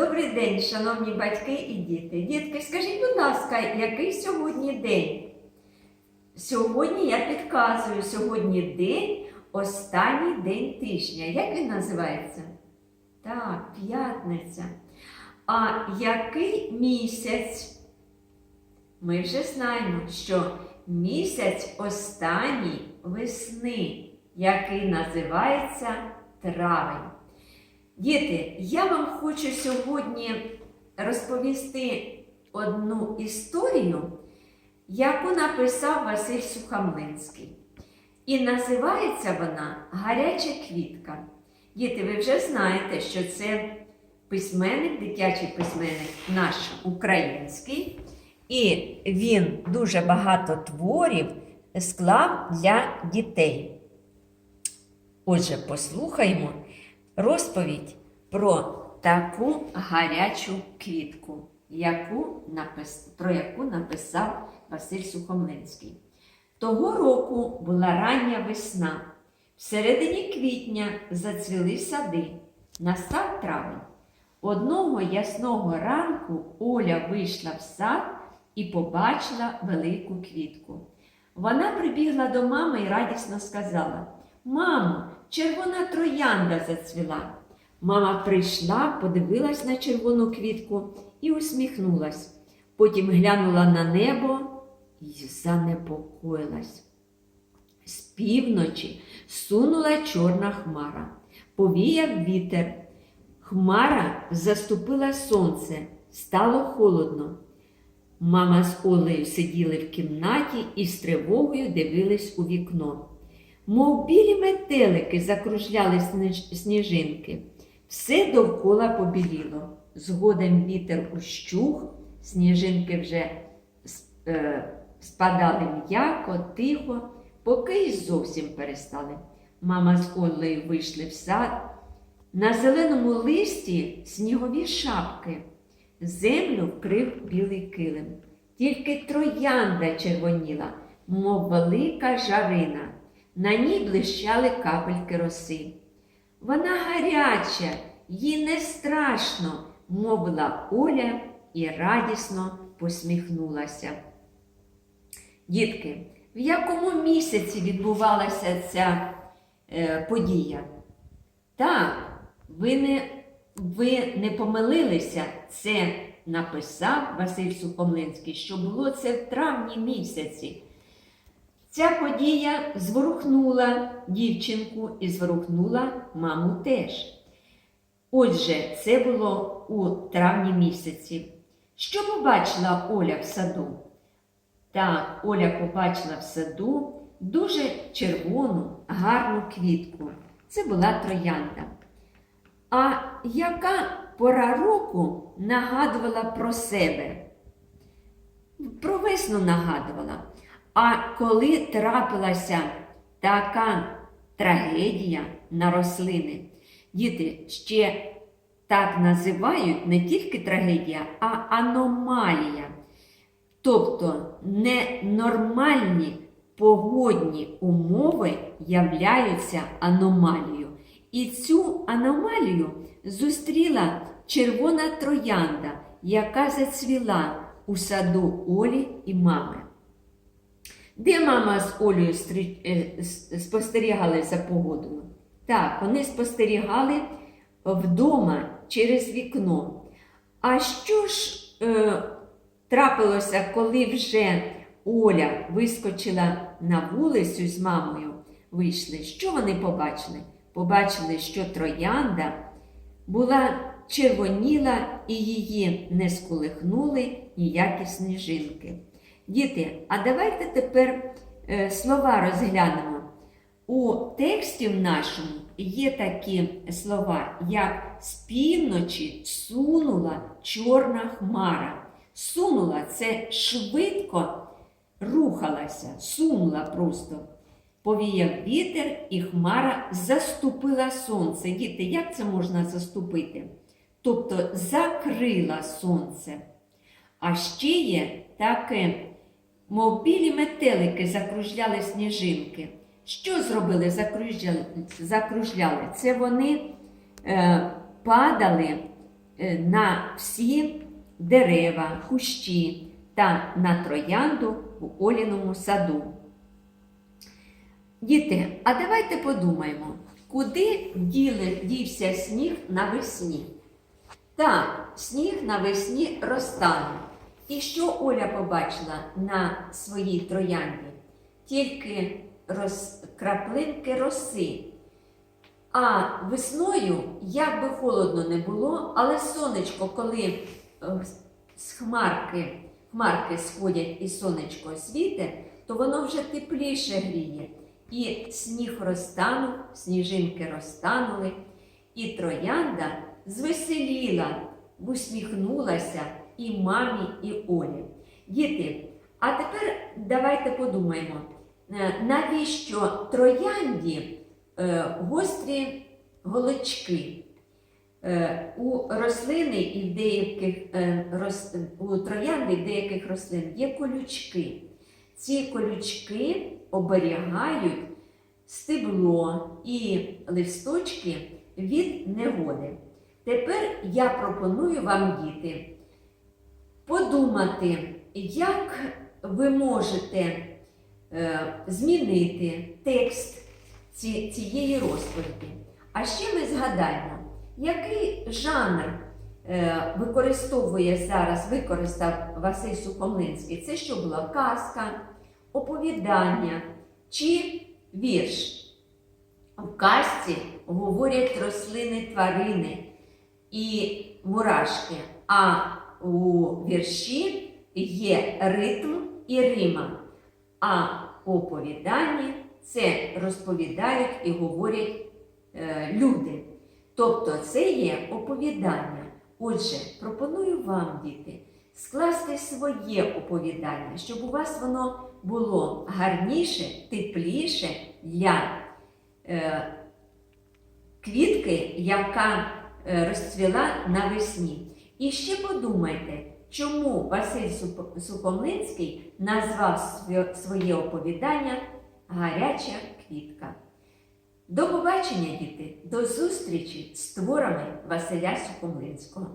Добрий день, шановні батьки і діти. Дітки, скажіть, будь ласка, який сьогодні день? Сьогодні я підказую, сьогодні день, останній день тижня. Як він називається? Так, п'ятниця. А який місяць? Ми вже знаємо, що місяць останній весни, який називається травень. Діти, я вам хочу сьогодні розповісти одну історію, яку написав Василь Сухомлинський. І називається вона Гаряча квітка. Діти, ви вже знаєте, що це письменник, дитячий письменник наш український, і він дуже багато творів склав для дітей. Отже, послухаймо розповідь про таку гарячу квітку, яку напис... про яку написав Василь Сухомлинський. Того року була рання весна. В середині квітня зацвіли сади. Настав травень. Одного ясного ранку Оля вийшла в сад і побачила велику квітку. Вона прибігла до мами і радісно сказала: Мамо, червона троянда зацвіла. Мама прийшла, подивилась на червону квітку і усміхнулась. Потім глянула на небо і занепокоїлась. З півночі сунула чорна хмара, повіяв вітер. Хмара заступила сонце, стало холодно. Мама з Олею сиділи в кімнаті і з тривогою дивились у вікно. Мов білі метелики закружляли сніжинки. Все довкола побіліло. Згодом вітер ущух, сніжинки вже е, спадали м'яко, тихо, поки й зовсім перестали. Мама з Олею вийшли в сад. На зеленому листі снігові шапки. Землю вкрив білий килим. Тільки троянда червоніла, мов велика жарина. На ній блищали капельки роси. Вона гаряча, їй не страшно, мовила Оля і радісно посміхнулася. Дітки, в якому місяці відбувалася ця е, подія? Так, ви не, ви не помилилися, це написав Василь Сухомлинський, що було це в травні місяці. Ця подія зворухнула дівчинку і зворухнула маму теж. Отже, це було у травні місяці. Що побачила Оля в саду? Так, Оля побачила в саду дуже червону, гарну квітку. Це була троянда. А яка пора року нагадувала про себе? Про весну нагадувала. А коли трапилася така трагедія на рослини, діти ще так називають не тільки трагедія, а аномалія. Тобто ненормальні погодні умови являються аномалією. І цю аномалію зустріла червона троянда, яка зацвіла у саду Олі і мами. Де мама з Олею е, спостерігали за погодою? Так, вони спостерігали вдома через вікно. А що ж е, трапилося, коли вже Оля вискочила на вулицю з мамою, вийшли? Що вони побачили? Побачили, що троянда була червоніла і її не сколихнули ніякі сніжинки. Діти, а давайте тепер е, слова розглянемо. У тексті в нашому є такі слова, як з півночі сунула чорна хмара. Сунула це швидко рухалася, сунула просто. Повіяв вітер, і хмара заступила сонце. Діти, як це можна заступити? Тобто закрила сонце. А ще є таке, мов білі метелики закружляли сніжинки. Що зробили? Закружляли. закружляли? Це вони е, падали е, на всі дерева, кущі та на троянду у Оліному саду. Діти, а давайте подумаємо, куди діли, дівся сніг навесні? Так, сніг навесні розтане. І що Оля побачила на своїй троянді? Тільки роз... краплинки роси. А весною, як би холодно не було, але сонечко, коли е, з хмарки, хмарки сходять і сонечко світе, то воно вже тепліше гріє. І сніг розтанув, сніжинки розтанули, і троянда звеселіла, усміхнулася і мамі, і Олі. Діти, а тепер давайте подумаємо, е, навіщо троянді е, гострі голочки? Е, У рослини і в деяких у троянди деяких рослин є колючки. Ці колючки оберігають стебло і листочки від негоди. Тепер я пропоную вам, діти, подумати, як ви можете е, змінити текст цієї розповіді. А ще ми згадаємо, який жанр е, використовує зараз, використав Василь Сухомлинський. Це що була казка, оповідання чи вірш. В казці говорять рослини тварини і мурашки, а у вірші є ритм і рима. А у оповіданні це розповідають і говорять е, люди. Тобто це є оповідання. Отже, пропоную вам, діти, скласти своє оповідання, щоб у вас воно було гарніше, тепліше для е, квітки, яка е, розцвіла навесні. І ще подумайте, чому Василь Сухомлинський назвав своє- оповідання Гаряча квітка. До побачення, діти! До зустрічі з творами Василя Сухомлинського.